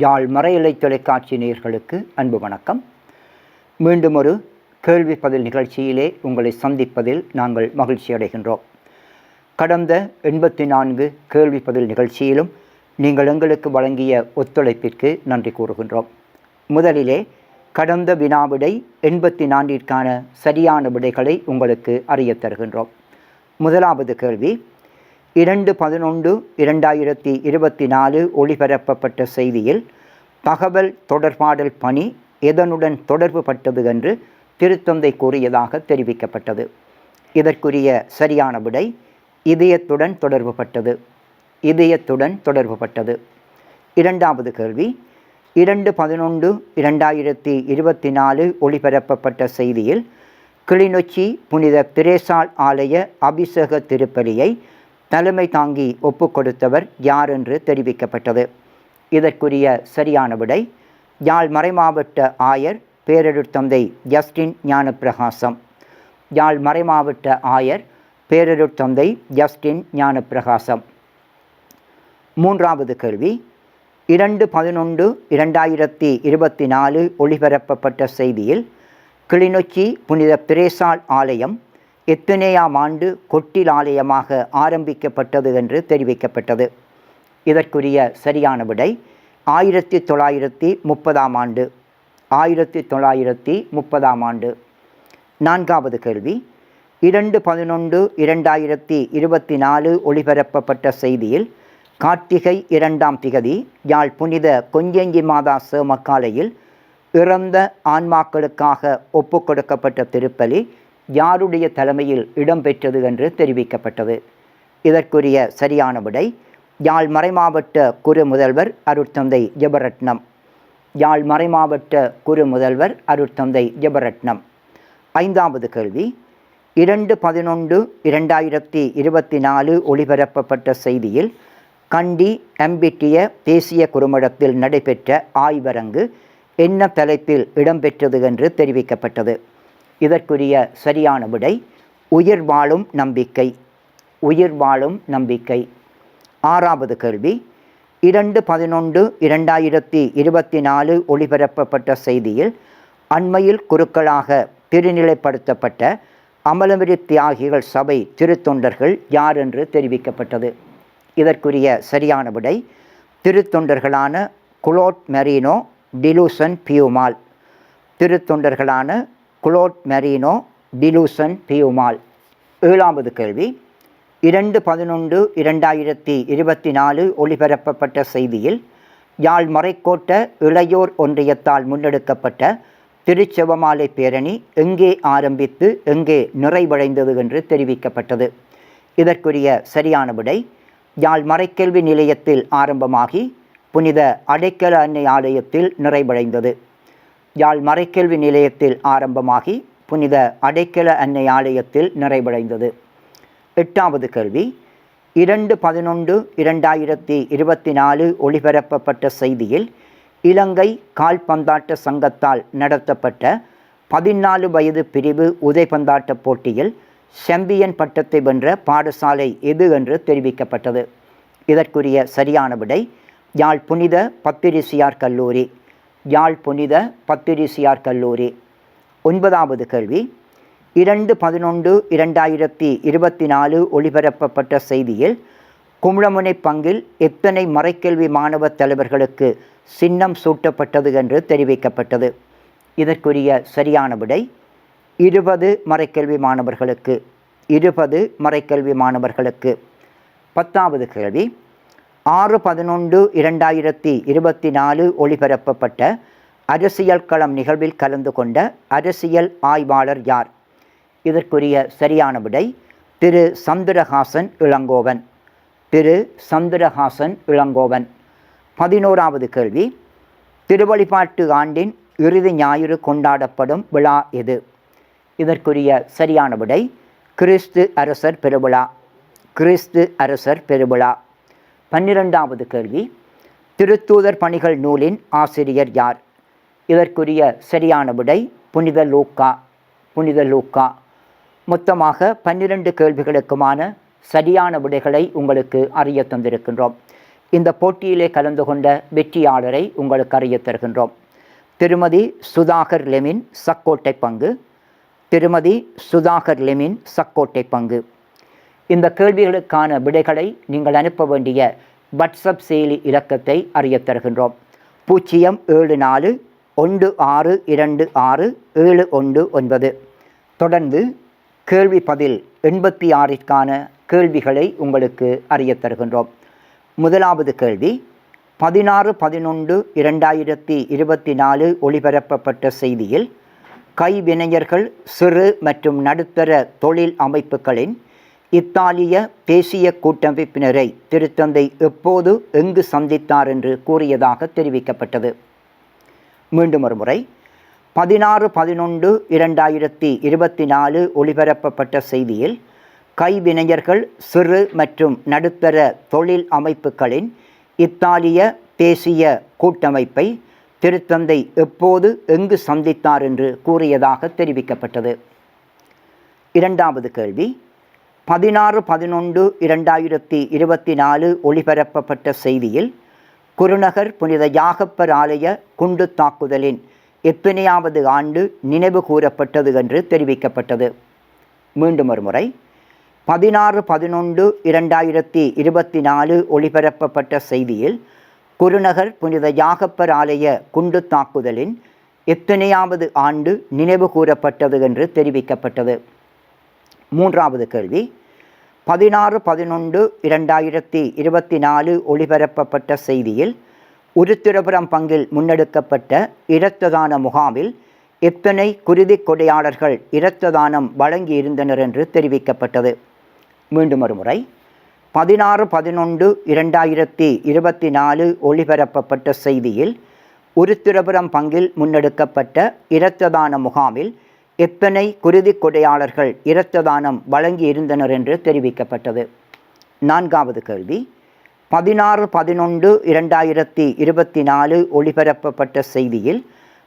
யாழ் மறையலை தொலைக்காட்சி நேர்களுக்கு அன்பு வணக்கம். மீண்டும் ஒரு கேள்வி பதில் நிகழ்ச்சியிலே உங்களை சந்திப்பதில் நாங்கள் மகிழ்ச்சி அடைகின்றோம். கடந்த எண்பத்தி நான்கு கேள்வி பதில் நிகழ்ச்சியிலும் நீங்கள் எங்களுக்கு வழங்கிய ஒத்துழைப்பிற்கு நன்றி கூறுகின்றோம். முதலிலே கடந்த வினாவிடை எண்பத்தி நான்கிற்கான சரியான விடைகளை உங்களுக்கு அறியத் தருகின்றோம். முதலாவது கேள்வி இரண்டு பதினொன்று இரண்டாயிரத்தி இருபத்தி நாலு ஒளிபரப்பப்பட்ட செய்தியில் தகவல் தொடர்பாடல் பணி எதனுடன் தொடர்பு பட்டது என்று திருத்தந்தை கூறியதாக தெரிவிக்கப்பட்டது. இதற்குரிய சரியான விடை இதயத்துடன் தொடர்புபட்டது. இதயத்துடன் தொடர்புபட்டது. இரண்டாவது கேள்வி இரண்டு பதினொன்று இரண்டாயிரத்தி இருபத்தி நாலு ஒளிபரப்பப்பட்ட செய்தியில் கிளிநொச்சி புனித திரேசால் ஆலய அபிஷேக திருப்பலியை தலைமை தாங்கி ஒப்புக்கொடுத்தவர் யார் என்று தெரிவிக்கப்பட்டது? இதற்குரிய சரியான விடை யாழ் மறைமாவட்ட ஆயர் பேரருட்தந்தை ஜஸ்டின் ஞானப்பிரகாசம். யாழ் மறைமாவட்ட ஆயர் பேரருட்தந்தை ஜஸ்டின் ஞானப்பிரகாசம். மூன்றாவது கேள்வி இரண்டு பதினொன்று இரண்டாயிரத்தி இருபத்தி நாலு ஒளிபரப்பப்பட்ட செய்தியில் கிளிநொச்சி புனித பிரேசால் ஆலயம் எத்தனையாம் ஆண்டு கொட்டில் ஆலயமாக ஆரம்பிக்கப்பட்டது என்று தெரிவிக்கப்பட்டது. இதற்குரிய சரியான விடை ஆயிரத்தி தொள்ளாயிரத்தி முப்பதாம் ஆண்டு. ஆயிரத்தி தொள்ளாயிரத்தி முப்பதாம் ஆண்டு. நான்காவது கேள்வி. இரண்டு பதினொன்று இரண்டாயிரத்தி இருபத்தி நாலு ஒளிபரப்பப்பட்ட செய்தியில் கார்த்திகை இரண்டாம் திகதி யாழ் புனித கொஞ்சங்கி மாதா சேமக்காலையில் இறந்த ஆன்மாக்களுக்காக ஒப்புக்கொடுக்கப்பட்ட திருப்பலி யாருடைய தலைமையில் இடம்பெற்றது என்று தெரிவிக்கப்பட்டது. இதற்குரிய சரியான விடை யாழ் மறைமாவட்ட குறு முதல்வர் அருட்தந்தை ஜெபரட்னம். யாழ் மறைமாவட்ட குறு முதல்வர் அருட்தந்தை ஜெபரட்னம். ஐந்தாவது கேள்வி இரண்டு பதினொன்று இரண்டாயிரத்தி இருபத்தி நாலு ஒளிபரப்பப்பட்ட செய்தியில் கண்டி எம்பிட்டிய தேசிய குறுமடத்தில் நடைபெற்ற ஆய்வரங்கு என்ன தலைப்பில் இடம்பெற்றது என்று தெரிவிக்கப்பட்டது. இதற்குரிய சரியான விடை உயிர் வாழும் நம்பிக்கை. உயிர் வாழும் நம்பிக்கை. ஆறாவது கேள்வி இரண்டு பதினொன்று இரண்டாயிரத்தி இருபத்தி நாலு ஒளிபரப்பப்பட்ட செய்தியில் அண்மையில் குருக்களாக திருநிலைப்படுத்தப்பட்ட அமலமிரி தியாகிகள் சபை திருத்தொண்டர்கள் யார் என்று தெரிவிக்கப்பட்டது? இதற்குரிய சரியான விடை திருத்தொண்டர்களான குளோட் மெரினோ டிலூசன் பியூமால். திருத்தொண்டர்களான குளோட் மெரினோ டிலூசன் பியூமால். ஏழாவது கேள்வி. இரண்டு பதினொன்று இரண்டாயிரத்தி இருபத்தி நாலு ஒளிபரப்பப்பட்ட செய்தியில் யாழ் மறைக்கோட்ட இளையோர் ஒன்றியத்தால் முன்னெடுக்கப்பட்ட திருச்செவமாலை பேரணி எங்கே ஆரம்பித்து எங்கே நிறைவடைந்தது என்று தெரிவிக்கப்பட்டது. இதற்குரிய சரியான விடை யாழ் மறைக்கல்வி நிலையத்தில் ஆரம்பமாகி புனித அடைக்கல அன்னை ஆலயத்தில் நிறைவடைந்தது. யாழ் மறைக்கல்வி நிலையத்தில் ஆரம்பமாகி புனித அடைக்கல அன்னை ஆலயத்தில் நிறைவடைந்தது. எட்டாவது கேள்வி இரண்டு பதினொன்று இரண்டாயிரத்தி இருபத்தி நாலு ஒளிபரப்பப்பட்ட செய்தியில் இலங்கை கால்பந்தாட்ட சங்கத்தால் நடத்தப்பட்ட பதினாலு வயது பிரிவு உதைப்பந்தாட்ட போட்டியில் செம்பியன் பட்டத்தை வென்ற பாடசாலை எது என்று தெரிவிக்கப்பட்டது. இதற்குரிய சரியான விடை யாழ் புனித பத்திரிசியார் கல்லூரி. யாழ் புனித பத்திரிசியார் கல்லூரி. ஒன்பதாவது கேள்வி. இரண்டு பதினொன்று இரண்டாயிரத்தி இருபத்தி நாலு ஒளிபரப்பப்பட்ட செய்தியில் கும்ளமுனை பங்கில் எத்தனை மறைக்கல்வி மாணவ தலைவர்களுக்கு சின்னம் சூட்டப்பட்டது என்று தெரிவிக்கப்பட்டது. இதற்குரிய சரியான விடை இருபது மறைக்கல்வி மாணவர்களுக்கு இருபது மறைக்கல்வி மாணவர்களுக்கு. பத்தாவது கேள்வி. ஆறு பதினொன்று இரண்டாயிரத்தி இருபத்தி நாலு ஒளிபரப்பப்பட்ட அரசியல் களம் நிகழ்வில் கலந்து கொண்ட அரசியல் ஆய்வாளர் யார்? இதற்குரிய சரியான விடை திரு சந்திரஹாசன் இளங்கோவன். திரு சந்திரஹாசன் இளங்கோவன். பதினோராவது கேள்வி. திருவழிபாட்டு ஆண்டின் இறுதி ஞாயிறு கொண்டாடப்படும் விழா எது? இதற்குரிய சரியான விடை கிறிஸ்து அரசர் பெருவிழா. கிறிஸ்து அரசர் பெருவிழா. பன்னிரெண்டாவது கேள்வி. திருத்தூதர் பணிகள் நூலின் ஆசிரியர் யார்? இதற்குரிய சரியான விடை புனித லூக்கா புனித லூக்கா. மொத்தமாக பன்னிரண்டு கேள்விகளுக்குமான சரியான விடைகளை உங்களுக்கு அறிய தந்திருக்கின்றோம். இந்த போட்டியிலே கலந்து கொண்ட வெற்றியாளரை உங்களுக்கு அறிய தருகின்றோம். திருமதி சுதாகர் லெமின் சக்கோட்டை பங்கு. திருமதி சுதாகர் லெமின் சக்கோட்டை பங்கு. இந்த கேள்விகளுக்கான விடைகளை நீங்கள் அனுப்ப வேண்டிய வாட்ஸ்அப் செயலி இலக்கத்தை அறியத் தருகின்றோம். பூஜ்ஜியம் ஏழு நாலு ஒன்று ஆறு இரண்டு ஆறு ஏழு ஒன்று ஒன்பது. தொடர்ந்து கேள்வி பதில் எண்பத்தி ஆறிற்கான கேள்விகளை உங்களுக்கு அறியத் தருகின்றோம். முதலாவது கேள்வி பதினாறு பதினொன்று இரண்டாயிரத்தி இருபத்தி நாலு ஒளிபரப்பப்பட்ட செய்தியில் கைவினைஞர்கள் சிறு மற்றும் நடுத்தர தொழில் அமைப்புகளின் இத்தாலிய தேசிய கூட்டமைப்பினரை திருத்தந்தை எப்போது எங்கு சந்தித்தார் என்று கூறியதாக தெரிவிக்கப்பட்டது. மீண்டும் ஒரு முறை. பதினாறு பதினொன்று இரண்டாயிரத்தி இருபத்தி நாலு ஒளிபரப்பப்பட்ட செய்தியில் கைவினைஞர்கள் சிறு மற்றும் நடுத்தர தொழில் அமைப்புகளின் இத்தாலிய தேசிய கூட்டமைப்பை திருத்தந்தை எப்போது எங்கு சந்தித்தார் என்று கூறியதாக தெரிவிக்கப்பட்டது. இரண்டாவது கேள்வி. பதினாறு பதினொன்று இரண்டாயிரத்தி இருபத்தி நாலு ஒளிபரப்பப்பட்ட செய்தியில் குருநகர் புனித யாகப்பர் ஆலய குண்டு தாக்குதலின் எத்தனையாவது ஆண்டு நினைவு கூறப்பட்டது என்று தெரிவிக்கப்பட்டது. மீண்டும் ஒரு முறை பதினாறு பதினொன்று இரண்டாயிரத்தி இருபத்தி நாலு ஒளிபரப்பப்பட்ட செய்தியில் குருநகர் புனித யாகப்பர் ஆலய குண்டு தாக்குதலின் எத்தனையாவது ஆண்டு நினைவு கூறப்பட்டது என்று தெரிவிக்கப்பட்டது. மூன்றாவது கேள்வி பதினாறு பதினொன்று இரண்டாயிரத்தி இருபத்தி நாலு ஒளிபரப்பப்பட்ட செய்தியில் உருத்திரபுரம் பங்கில் முன்னெடுக்கப்பட்ட இரத்ததான முகாமில் எத்தனை குருதி கொடையாளர்கள் இரத்ததானம் வழங்கியிருந்தனர் என்று தெரிவிக்கப்பட்டது. மீண்டும் ஒருமுறை பதினாறு பதினொன்று இரண்டாயிரத்தி இருபத்தி நாலு ஒளிபரப்பப்பட்ட செய்தியில் உருத்திரபுரம் பங்கில் முன்னெடுக்கப்பட்ட இரத்ததான முகாமில் எத்தனை குருதி கொடையாளர்கள் இரத்ததானம் வழங்கி வழங்கியிருந்தனர் என்று தெரிவிக்கப்பட்டது. நான்காவது கேள்வி. பதினாறு பதினொன்று இரண்டாயிரத்தி இருபத்தி நாலு ஒளிபரப்பப்பட்ட செய்தியில்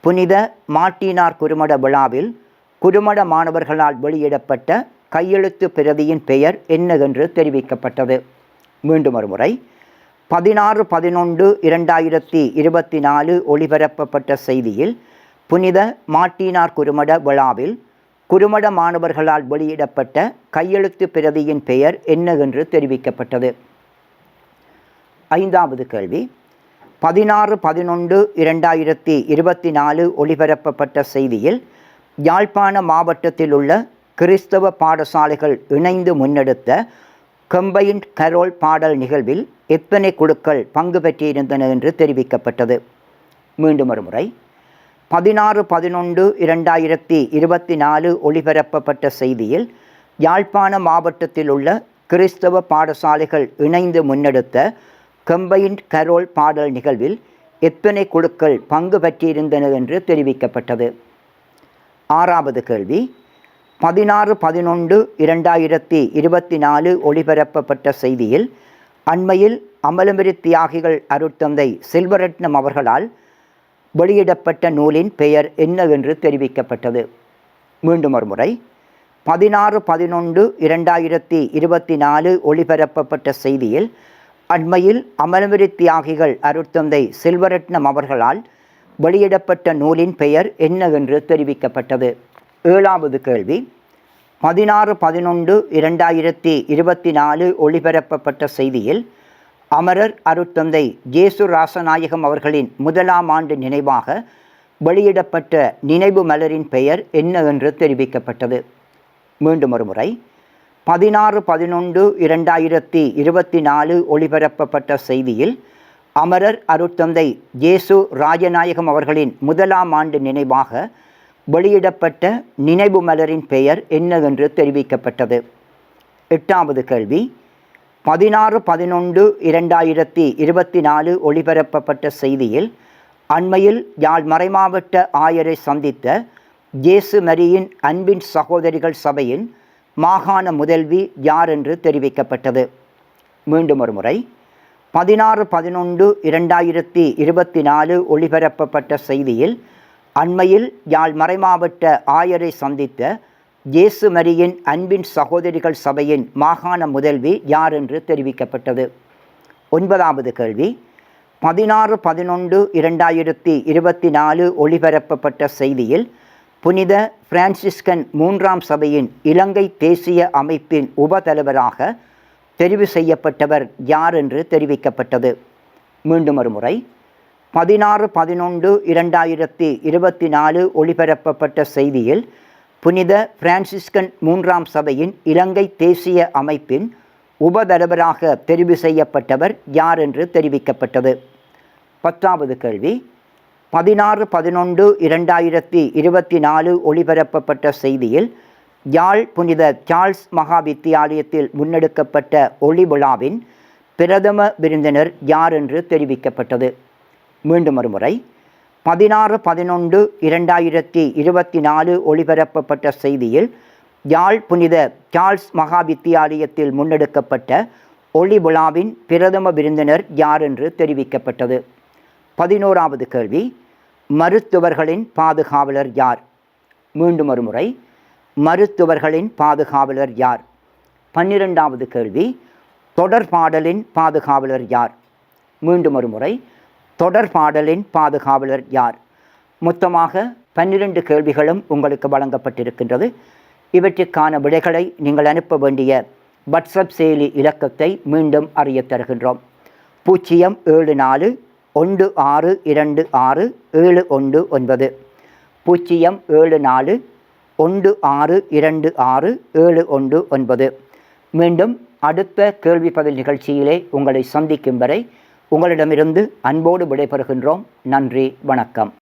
புனித மாட்டினார் குருமட விழாவில் குருமட மாணவர்களால் வெளியிடப்பட்ட கையெழுத்து பிரதியின் பெயர் என்னவென்று தெரிவிக்கப்பட்டது. மீண்டும் ஒரு முறை பதினாறு பதினொன்று இரண்டாயிரத்தி இருபத்தி நாலு ஒளிபரப்பப்பட்ட செய்தியில் புனித மாட்டினார் குருமட விழாவில் குருமட மாணவர்களால் வெளியிடப்பட்ட கையெழுத்து பிரதியின் பெயர் என்ன என்று தெரிவிக்கப்பட்டது. ஐந்தாவது கேள்வி. பதினாறு பதினொன்று இரண்டாயிரத்தி இருபத்தி நாலு ஒளிபரப்பப்பட்ட செய்தியில் யாழ்ப்பாண மாவட்டத்தில் உள்ள கிறிஸ்தவ பாடசாலைகள் இணைந்து முன்னெடுத்த கம்பைன்ட் கரோல் பாடல் நிகழ்வில் எத்தனை குழுக்கள் பங்கு பெற்றிருந்தன என்று தெரிவிக்கப்பட்டது. மீண்டும் ஒரு முறை. பதினாறு பதினொன்று இரண்டாயிரத்தி இருபத்தி நாலு ஒளிபரப்பப்பட்ட செய்தியில் யாழ்ப்பாண மாவட்டத்தில் உள்ள கிறிஸ்தவ பாடசாலைகள் இணைந்து முன்னெடுத்த கம்பைன்ட் கரோல் பாடல் நிகழ்வில் எத்தனை குழுக்கள் பங்கு பெற்றிருந்தன என்று தெரிவிக்கப்பட்டது? ஆறாவது கேள்வி. பதினாறு பதினொன்று இரண்டாயிரத்தி இருபத்தி நாலு ஒளிபரப்பப்பட்ட செய்தியில் அண்மையில் அமலமிரு தியாகிகள் அருட்தந்தை செல்வரட்னம் அவர்களால் வெளியிடப்பட்ட நூலின் பெயர் என்னவென்று தெரிவிக்கப்பட்டது? மீண்டும் ஒரு முறை. பதினாறு பதினொன்று இரண்டாயிரத்தி இருபத்தி நாலு ஒளிபரப்பப்பட்ட செய்தியில் அண்மையில் அமலமிரி தியாகிகள் அருட்தந்தை செல்வரட்னம் அவர்களால் வெளியிடப்பட்ட நூலின் பெயர் என்னவென்று தெரிவிக்கப்பட்டது? ஏழாவது கேள்வி. பதினாறு பதினொன்று இரண்டாயிரத்தி இருபத்தி நாலு ஒளிபரப்பப்பட்ட செய்தியில் அமரர் அருட்தந்தை ஜேசு ராசநாயகம் அவர்களின் முதலாம் ஆண்டு நினைவாக வெளியிடப்பட்ட நினைவு மலரின் பெயர் என்னவென்று தெரிவிக்கப்பட்டது. மீண்டும் ஒருமுறை பதினாறு பதினொன்று இரண்டாயிரத்தி இருபத்தி நாலு ஒளிபரப்பப்பட்ட செய்தியில் அமரர் அருட்தந்தை ஜேசு ராஜநாயகம் அவர்களின் முதலாம் ஆண்டு நினைவாக வெளியிடப்பட்ட நினைவு மலரின் பெயர் என்னவென்று தெரிவிக்கப்பட்டது. எட்டாவது கேள்வி. பதினாறு பதினொன்று இரண்டாயிரத்தி இருபத்தி நாலு ஒளிபரப்பப்பட்ட செய்தியில் அண்மையில் யாழ் மறைமாவட்ட ஆயரை சந்தித்த ஜேசு மரியின் அன்பின் சகோதரிகள் சபையின் மாகாண முதல்வி யார் என்று தெரிவிக்கப்பட்டது. மீண்டும் ஒரு முறை பதினாறு பதினொன்று இரண்டாயிரத்தி இருபத்தி நாலு ஒளிபரப்பப்பட்ட செய்தியில் அண்மையில் யாழ் மறைமாவட்ட ஆயரை சந்தித்த இயேசு மரியின் அன்பின் சகோதரிகள் சபையின் மாகாண முதல்வி யார் என்று தெரிவிக்கப்பட்டது? ஒன்பதாவது கேள்வி. பதினாறு பதினொன்று இரண்டாயிரத்தி இருபத்தி நாலு ஒளிபரப்பப்பட்ட செய்தியில் புனித பிரான்சிஸ்கன் மூன்றாம் சபையின் இலங்கை தேசிய அமைப்பின் உபதலைவராக தெரிவு செய்யப்பட்டவர் யார் என்று தெரிவிக்கப்பட்டது? மீண்டும் ஒரு முறை பதினாறு பதினொன்று இரண்டாயிரத்தி இருபத்தி நாலு ஒளிபரப்பப்பட்ட செய்தியில் புனித பிரான்சிஸ்கன் மூன்றாம் சபையின் இலங்கை தேசிய அமைப்பின் உபதலைவராக தெரிவு செய்யப்பட்டவர் யார் என்று தெரிவிக்கப்பட்டது? பத்தாவது கேள்வி. பதினாறு பதினொன்று இரண்டாயிரத்தி இருபத்தி நாலு ஒளிபரப்பப்பட்ட செய்தியில் யாழ் புனித சார்ல்ஸ் மகா வித்தியாலயத்தில் முன்னெடுக்கப்பட்ட ஒளி விழாவின் பிரதம விருந்தினர் யார் என்று தெரிவிக்கப்பட்டது? மீண்டும் ஒருமுறை. பதினாறு பதினொன்று இரண்டாயிரத்தி இருபத்தி நாலு ஒளிபரப்பப்பட்ட செய்தியில் யாழ் புனித சார்ல்ஸ் மகா வித்தியாலயத்தில் முன்னெடுக்கப்பட்ட ஒளி விழாவின் பிரதம விருந்தினர் யார் என்று தெரிவிக்கப்பட்டது? பதினோராவது கேள்வி மருத்துவர்களின் பாதுகாவலர் யார்? மீண்டும் ஒரு முறை மருத்துவர்களின் பாதுகாவலர் யார்? பன்னிரெண்டாவது கேள்வி தொடர்பாடலின் பாதுகாவலர் யார்? மீண்டும் ஒரு முறை தொடர் பாடலின் பாதுகாவலர் யார்? மொத்தமாக பன்னிரண்டு கேள்விகளும் உங்களுக்கு வழங்கப்பட்டிருக்கின்றது. இவற்றுக்கான விடைகளை நீங்கள் அனுப்ப வேண்டிய வாட்ஸ்அப் செயலி இலக்கத்தை மீண்டும் அறிய தருகின்றோம். பூஜ்ஜியம் ஏழு நாலு ஒன்று ஆறு இரண்டு ஆறு ஏழு ஒன்று ஒன்பது. பூஜ்ஜியம் ஏழு நாலு ஒன்று ஆறு இரண்டு ஆறு ஏழு ஒன்று ஒன்பது. மீண்டும் அடுத்த கேள்வி பதில் நிகழ்ச்சியிலே உங்களை சந்திக்கும் வரை உங்களிடமிருந்து அன்போடு விடைபெறுகின்றோம். நன்றி வணக்கம்.